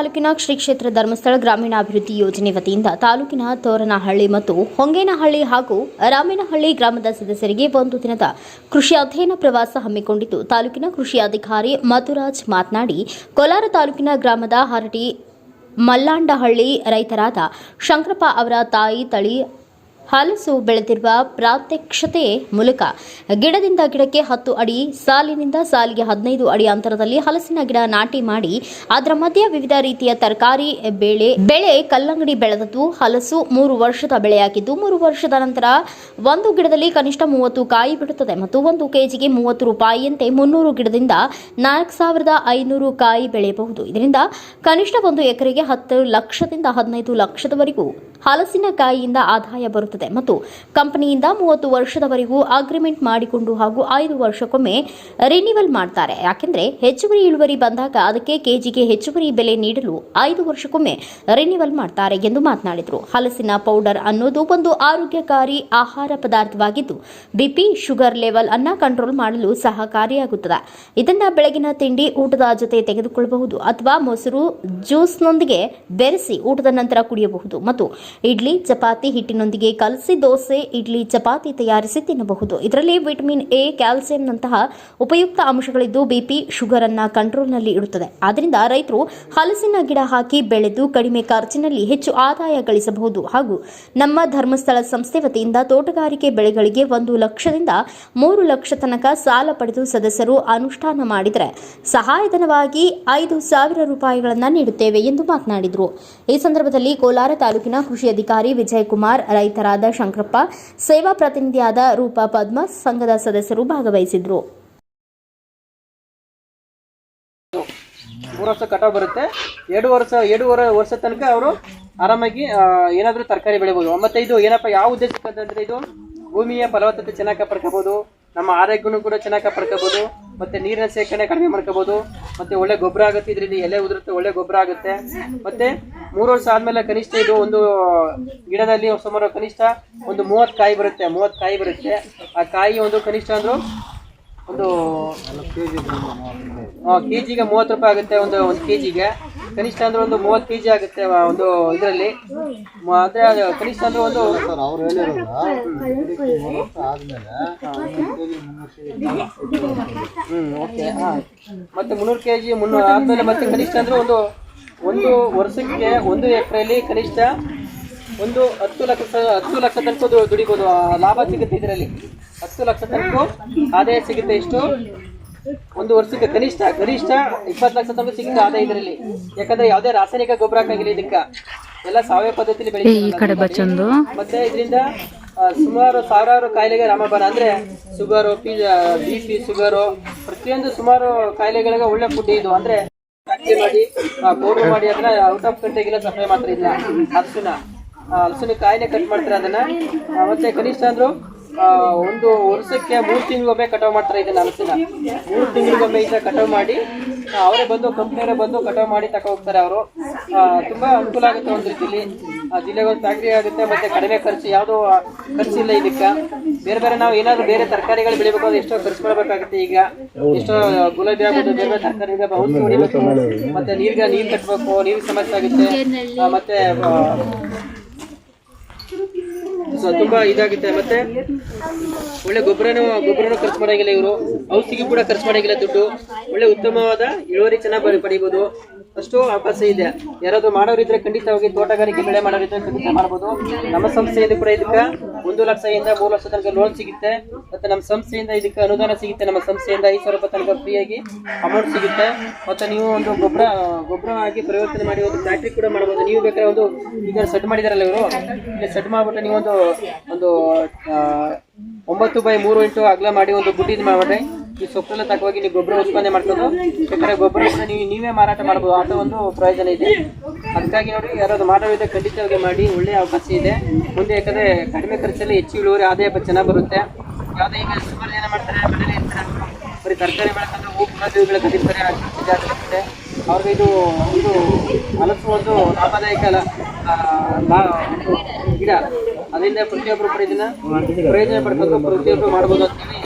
ತಾಲೂಕಿನ ಶ್ರೀ ಕ್ಷೇತ್ರ ಧರ್ಮಸ್ಥಳ ಗ್ರಾಮೀಣಾಭಿವೃದ್ಧಿ ಯೋಜನೆ ವತಿಯಿಂದ ತಾಲೂಕಿನ ತೋರನಹಳ್ಳಿ ಮತ್ತು ಹೊಂಗೇನಹಳ್ಳಿ ಹಾಗೂ ರಾಮೇನಹಳ್ಳಿ ಗ್ರಾಮದ ಸದಸ್ಯರಿಗೆ ಒಂದು ದಿನದ ಕೃಷಿ ಅಧ್ಯಯನ ಪ್ರವಾಸ ಹಮ್ಮಿಕೊಂಡಿದ್ದು, ತಾಲೂಕಿನ ಕೃಷಿ ಅಧಿಕಾರಿ ಮಧುರಾಜ್ ಮಾತನಾಡಿ, ಕೋಲಾರ ತಾಲೂಕಿನ ಗ್ರಾಮದ ಹರಟಿ ಮಲ್ಲಾಂಡಹಳ್ಳಿ ರೈತರಾದ ಶಂಕರಪ್ಪ ಅವರ ತಾಯಿ ತಳಿ ಹಲಸು ಬೆಳೆದಿರುವ ಪ್ರಾತ್ಯಕ್ಷತೆ ಮೂಲಕ ಗಿಡದಿಂದ ಗಿಡಕ್ಕೆ ಹತ್ತು ಅಡಿ, ಸಾಲಿನಿಂದ ಸಾಲಿಗೆ ಹದಿನೈದು ಅಡಿ ಅಂತರದಲ್ಲಿ ಹಲಸಿನ ಗಿಡ ನಾಟಿ ಮಾಡಿ, ಅದರ ಮಧ್ಯೆ ವಿವಿಧ ರೀತಿಯ ತರಕಾರಿ, ಬೆಳೆ ಬೆಳೆ ಕಲ್ಲಂಗಡಿ ಬೆಳೆದದ್ದು ಹಲಸು ಮೂರು ವರ್ಷದ ಬೆಳೆಯಾಗಿದ್ದು, ಮೂರು ವರ್ಷದ ನಂತರ ಒಂದು ಗಿಡದಲ್ಲಿ ಕನಿಷ್ಠ ಮೂವತ್ತು ಕಾಯಿ ಬಿಡುತ್ತದೆ ಮತ್ತು ಒಂದು ಕೆಜಿಗೆ ಮೂವತ್ತು ರೂಪಾಯಿಯಂತೆ ಮುನ್ನೂರು ಗಿಡದಿಂದ ನಾಲ್ಕು ಸಾವಿರದ ಐನೂರು ಕಾಯಿ ಬೆಳೆಯಬಹುದು. ಇದರಿಂದ ಕನಿಷ್ಠ ಒಂದು ಎಕರೆಗೆ ಹತ್ತು ಲಕ್ಷದಿಂದ ಹದಿನೈದು ಲಕ್ಷದವರೆಗೂ ಹಲಸಿನಕಾಯಿಯಿಂದ ಆದಾಯ ಬರುತ್ತದೆ ಮತ್ತು ಕಂಪನಿಯಿಂದ ಮೂವತ್ತು ವರ್ಷದವರೆಗೂ ಅಗ್ರಿಮೆಂಟ್ ಮಾಡಿಕೊಂಡು ಹಾಗೂ ಐದು ವರ್ಷಕ್ಕೊಮ್ಮೆ ರಿನಿವಲ್ ಮಾಡ್ತಾರೆ. ಯಾಕೆಂದ್ರೆ ಹೆಚ್ಚುವರಿ ಇಳುವರಿ ಬಂದಾಗ ಅದಕ್ಕೆ ಕೆಜಿಗೆ ಹೆಚ್ಚುವರಿ ಬೆಲೆ ನೀಡಲು ಐದು ವರ್ಷಕ್ಕೊಮ್ಮೆ ರಿನಿವಲ್ ಮಾಡ್ತಾರೆ ಎಂದು ಮಾತನಾಡಿದರು. ಹಲಸಿನ ಪೌಡರ್ ಅನ್ನೋದು ಒಂದು ಆರೋಗ್ಯಕಾರಿ ಆಹಾರ ಪದಾರ್ಥವಾಗಿದ್ದು ಬಿಪಿ ಶುಗರ್ ಲೆವೆಲ್ ಅನ್ನ ಕಂಟ್ರೋಲ್ ಮಾಡಲು ಸಹಕಾರಿಯಾಗುತ್ತದೆ. ಇದನ್ನು ಬೆಳಗಿನ ತಿಂಡಿ ಊಟದ ಜೊತೆ ತೆಗೆದುಕೊಳ್ಳಬಹುದು ಅಥವಾ ಮೊಸರು ಜ್ಯೂಸ್ನೊಂದಿಗೆ ಬೆರೆಸಿ ಊಟದ ನಂತರ ಕುಡಿಯಬಹುದು. ಮತ್ತು ಇಡ್ಲಿ, ಚಪಾತಿ ಹಿಟ್ಟಿನೊಂದಿಗೆ ಕಲಸಿ ದೋಸೆ, ಇಡ್ಲಿ, ಚಪಾತಿ ತಯಾರಿಸಿ ತಿನ್ನಬಹುದು. ಇದರಲ್ಲಿ ವಿಟಮಿನ್ ಎ ಕ್ಯಾಲ್ಸಿಯಂನಂತಹ ಉಪಯುಕ್ತ ಅಂಶಗಳಿದ್ದು ಬಿಪಿ, ಶುಗರ್ ಅನ್ನ ಕಂಟ್ರೋಲ್ನಲ್ಲಿ ಇಡುತ್ತದೆ. ಆದ್ದರಿಂದ ರೈತರು ಹಲಸಿನ ಗಿಡ ಹಾಕಿ ಬೆಳೆದು ಕಡಿಮೆ ಖರ್ಚಿನಲ್ಲಿ ಹೆಚ್ಚು ಆದಾಯ ಗಳಿಸಬಹುದು. ಹಾಗೂ ನಮ್ಮ ಧರ್ಮಸ್ಥಳ ಸಂಸ್ಥೆ ವತಿಯಿಂದ ತೋಟಗಾರಿಕೆ ಬೆಳೆಗಳಿಗೆ ಒಂದು ಲಕ್ಷದಿಂದ ಮೂರು ಲಕ್ಷ ತನಕ ಸಾಲ ಪಡೆದು ಸದಸ್ಯರು ಅನುಷ್ಠಾನ ಮಾಡಿದರೆ ಸಹಾಯಧನವಾಗಿ ಐದು ಸಾವಿರ ರೂಪಾಯಿಗಳನ್ನು ನೀಡುತ್ತೇವೆ ಎಂದು ಮಾತನಾಡಿದರು. ಈ ಸಂದರ್ಭದಲ್ಲಿ ಕೋಲಾರ ತಾಲೂಕಿನ ಅಧಿಕಾರಿ ವಿಜಯಕುಮಾರ್, ರೈತರಾದ ಶಂಕರಪ್ಪ, ಸೇವಾ ಪ್ರತಿನಿಧಿಯಾದ ರೂಪಾ ಪದ್ಮ, ಸಂಘದ ಸದಸ್ಯರು ಭಾಗವಹಿಸಿದ್ರು. ಮೂರು ವರ್ಷ ಕಟಾವ್ ಬರುತ್ತೆ. ಎರಡು ವರ್ಷ, ಎರಡೂವರೆ ವರ್ಷ ತನಕ ಅವರು ಆರಾಮಾಗಿ ಏನಾದರೂ ತರಕಾರಿ ಬೆಳಿಬೋದು. ಮತ್ತೆ ಇದು ಏನಪ್ಪ, ಯಾವ ಉದ್ದೇಶಕ್ಕೆ ಅಂತಂದ್ರೆ ಇದು ಭೂಮಿಯ ಫಲವತ್ತತೆ ಚೆನ್ನಾಗಿ ಕಾಪಾಡ್ಕೋಬಹುದು ನಮ್ಮ ಆರೋಗ್ಯನೂ ಕೂಡ ಚೆನ್ನಾಗಿ ಕಾಪಾಡ್ಕೋಬಹುದು ಮತ್ತೆ ನೀರಿನ ಶೇಖರಣೆ ಕಡಿಮೆ ಮಾಡ್ಕೋಬೋದು. ಮತ್ತೆ ಒಳ್ಳೆ ಗೊಬ್ಬರ ಆಗುತ್ತೆ. ಇದರಿಂದ ಎಲೆ ಉದುರುತ್ತೆ, ಒಳ್ಳೆ ಗೊಬ್ಬರ ಆಗುತ್ತೆ. ಮತ್ತೆ ಮೂರು ವರ್ಷ ಆದ್ಮೇಲೆ ಕನಿಷ್ಠ ಇದು ಒಂದು ಗಿಡದಲ್ಲಿ ಸುಮಾರು ಕನಿಷ್ಠ ಒಂದು ಮೂವತ್ತು ಕಾಯಿ ಬರುತ್ತೆ ಮೂವತ್ತು ಕಾಯಿ ಬರುತ್ತೆ. ಆ ಕಾಯಿ ಒಂದು ಕನಿಷ್ಠ ಅಂದ್ರು ಒಂದು ಕೆ ಜಿಗೆ ಮೂವತ್ತು ರೂಪಾಯಿ ಆಗುತ್ತೆ ಒಂದು ಒಂದು ಕೆ ಜಿಗೆ ಕನಿಷ್ಠ ಅಂದ್ರೆ ಒಂದು ಮೂವತ್ತು ಕೆ ಜಿ ಆಗುತ್ತೆ ಒಂದು ಇದರಲ್ಲಿ. ಅಂದ್ರೆ ಕನಿಷ್ಠ ಅಂದ್ರೆ ಒಂದು ಅವ್ರು ಹೇಳಿರೋದು ಹ್ಮ್ ಓಕೆ ಹಾ. ಮತ್ತೆ ಮುನ್ನೂರು ಕೆ ಜಿ ಮುನ್ನೂರು ಆದ್ಮೇಲೆ ಮತ್ತೆ ಕನಿಷ್ಠ ಅಂದ್ರೆ ಒಂದು ಒಂದು ವರ್ಷಕ್ಕೆ ಒಂದು ಎಕರೆಯಲ್ಲಿ ಕನಿಷ್ಠ ಒಂದು ಹತ್ತು ಲಕ್ಷ ಹತ್ತು ಲಕ್ಷ ತನಕ ದುಡಿಬೋದು. ಲಾಭ ಸಿಗುತ್ತೆ ಇದರಲ್ಲಿ. ಹತ್ತು ಲಕ್ಷ ತನಕ ಆದಾಯ ಸಿಗುತ್ತೆ ಇಷ್ಟು. ಒಂದು ವರ್ಷಕ್ಕೆ ಕನಿಷ್ಠ ಗರಿಷ್ಠ ಇಪ್ಪತ್ತು ಲಕ್ಷ ತನಕ ಸಿಗುತ್ತೆ ಆದಾಯ ಇದರಲ್ಲಿ. ಯಾಕಂದ್ರೆ ಯಾವುದೇ ರಾಸಾಯನಿಕ ಗೊಬ್ಬರ ಹಾಕಂಗಿಲ್ಲ ಇದಕ್ಕೆ. ಎಲ್ಲ ಸಾವಯವ ಪದ್ಧತಿಯಲ್ಲಿ ಬೆಳೆಯುತ್ತೆ. ಮತ್ತೆ ಇದರಿಂದ ಸುಮಾರು ಸಾವಿರಾರು ಕಾಯಿಲೆಗೆ ರಾಮಬಾಣ. ಅಂದ್ರೆ sugar P B P sugar ಪ್ರತಿಯೊಂದು ಸುಮಾರು ಕಾಯಿಲೆಗಳಿಗೆ ಒಳ್ಳೆ ಫುಡ್ ಇದು. ಅಂದ್ರೆ ಫ್ಯಾಕ್ಟ್ರಿ ಮಾಡಿ ಪೌಡರ್ ಮಾಡಿ ಅದನ್ನ ಔಟ್ ಆಫ್ ಕಂಟ್ರಿಗೆಲ್ಲ ಸಪ್ಲೈ ಮಾಡ್ತಾರೆ ಇಲ್ಲ ಹಲಸಿನ ಹಲಸಿನ ಕಾಯಿಲೆ ಕಟ್ ಮಾಡ್ತಾರೆ ಅದನ್ನ. ಮತ್ತೆ ಕನಿಷ್ಠ ಅಂದ್ರು ಒಂದು ವರ್ಷಕ್ಕೆ ಮೂರು ತಿಂಗಳಿಗೊಮ್ಮೆ ಕಟಾವು ಮಾಡ್ತಾರೆ ಇದನ್ನ ಹಲಸಿನ ಮೂರು ತಿಂಗಳಿಗೊಮ್ಮೆ ಇದನ್ನ ಕಟಾವು ಮಾಡಿ ಅವರೇ ಬಂದು ಕಂಪ್ನಿಯವರೇ ಬಂದು ಕಟಾವು ಮಾಡಿ ತಕ ಹೋಗ್ತಾರೆ ಅವರು. ತುಂಬಾ ಅನುಕೂಲ ಆಗುತ್ತೆ ಒಂದು ರೀತಿಲಿ. ಜಿಲ್ಲೆಗೆ ಒಂದು ಫ್ಯಾಕ್ಟ್ರಿ ಆಗುತ್ತೆ ಮತ್ತೆ ಕಡಿಮೆ ಖರ್ಚು ಯಾವುದೋ ಖರ್ಚಿಲ್ಲ ಇದಕ್ಕೆ. ಬೇರೆ ಬೇರೆ ನಾವು ಏನಾದ್ರು ಬೇರೆ ತರಕಾರಿಗಳು ಬೆಳಿಬೇಕು ಅಂದ್ರೆ ಎಷ್ಟೋ ಖರ್ಚು ಮಾಡಬೇಕಾಗುತ್ತೆ ಈಗ. ಎಷ್ಟೋ ಗುಲಾಬಿ ಆಗುತ್ತೆ ಬೇರೆ ಬೇರೆ ತರಕಾರಿಗೆ ಔಷಧಿ ಹೊಡಿಬೇಕು. ಮತ್ತೆ ನೀರ್ಗ ನೀರು ಕಟ್ಟಬೇಕು ನೀರು ಸಮಸ್ಯೆ ಆಗುತ್ತೆ. ಮತ್ತೆ ತುಂಬಾ ಇದಾಗುತ್ತೆ. ಮತ್ತೆ ಒಳ್ಳೆ ಗೊಬ್ಬರನು, ಗೊಬ್ಬರನೂ ಖರ್ಚು ಮಾಡಂಗಿಲ್ಲ ಇವರು. ಔಷಧಿಗೆ ಕೂಡ ಖರ್ಚು ಮಾಡಂಗಿಲ್ಲ ದುಡ್ಡು. ಒಳ್ಳೆ ಉತ್ತಮವಾದ ಇಳುವರಿ ಚೆನ್ನಾಗಿ ಪಡಿಬಹುದು ಅಷ್ಟು ಅವಕಾಶ ಇದೆ. ಯಾರಾದ್ರೂ ಮಾಡೋರಿದ್ರೆ ಖಂಡಿತವಾಗಿ ತೋಟಗಾರಿಕೆ ಬೆಳೆ ಮಾಡೋರಿದ್ರೆ ಖಂಡಿತ ಮಾಡಬಹುದು ನಮ್ಮ ಸಂಸ್ಥೆಯಲ್ಲಿ ಕೂಡ ಇದಕ್ಕೆ ಒಂದು ಲಕ್ಷದಿಂದ ಮೂರು ಲಕ್ಷ ತನಕ ಲೋನ್ ಸಿಗುತ್ತೆ. ಮತ್ತೆ ನಮ್ಮ ಸಂಸ್ಥೆಯಿಂದ ಇದಕ್ಕೆ ಅನುದಾನ ಸಿಗುತ್ತೆ. ನಮ್ಮ ಸಂಸ್ಥೆಯಿಂದ ಐದು ಸಾವಿರ ರೂಪಾಯಿ ತನಕ ಫ್ರೀಯಾಗಿ ಅಮೌಂಟ್ ಸಿಗುತ್ತೆ. ಮತ್ತೆ ನೀವು ಒಂದು ಗೊಬ್ಬರ ಗೊಬ್ಬರ ಆಗಿ ಪರಿವರ್ತನೆ ಮಾಡಿ ಒಂದು ಫ್ಯಾಕ್ಟ್ರಿ ಕೂಡ ಮಾಡ್ಬೋದು ನೀವು ಬೇಕಾದ್ರೆ ಒಂದು ಈಗ ಸೆಟ್ ಮಾಡಿದಾರಲ್ಲ ಇವರು? ಇಲ್ಲಿ ಸೆಟ್ ಮಾಡ್ಬಿಟ್ಟು ನೀವೊಂದು ಒಂದು ಒಂಬತ್ತು ಬೈ ಮೂರು ಇಂಟು ಅಗಲ ಮಾಡಿ ಒಂದು ಗುಡ್ಡಿ ಇದು ಮಾಡ್ಬಿಟ್ರೆ ಈ ಸೊಪ್ಪೆಲ್ಲ ತಗೋಗಿ ನೀವು ಗೊಬ್ಬರ ಉತ್ಪಾದನೆ ಮಾಡ್ಕೊಂಡು ಬೇಕಾದ್ರೆ ಗೊಬ್ಬರ ನೀವು ನೀವೇ ಮಾರಾಟ ಮಾಡ್ಬೋದು. ಅಂತ ಒಂದು ಪ್ರಯೋಜನ ಇದೆ. ಅದಕ್ಕಾಗಿ ನೋಡಿ, ಯಾರಾದ್ರು ಮಾಡೋದ್ರೆ ಖಂಡಿತವಾಗಿ ಮಾಡಿ. ಒಳ್ಳೆಯ ಅವಕಾಶ ಇದೆ. ಮುಂದೆ ಯಾಕಂದ್ರೆ ಕಡಿಮೆ ಖರ್ಚಲ್ಲಿ ಹೆಚ್ಚು ಇಳುವರಿ ಆದಾಯ ಚೆನ್ನಾಗಿ ಬರುತ್ತೆ. ಯಾವುದೇ ಈಗ ಸುಮಾರು ಜನ ಮಾಡ್ತಾರೆ ಮನೇಲಿ ಬರೀ ತರಕಾರಿ ಬೆಳೆಕಂದ್ರೆ ಹೂ ಗುಲಾಬಿಗಳ ಕಲಿತಾರೆ ಜಾಸ್ತಿ ಅವ್ರಿಗೆ ಇದು ಒಂದು ಹಲಸು ಒಂದು ಲಾಭದಾಯಕ ಗಿಡ. ಅದರಿಂದ ಪ್ರತಿಯೊಬ್ಬರು ಪ್ರಯೋಜನ ಪ್ರಯೋಜನ ಪಡ್ಕೊಂಡು ಪ್ರತಿಯೊಬ್ಬರು ಮಾಡ್ಬೋದು ಅಂತ ಹೇಳಿ.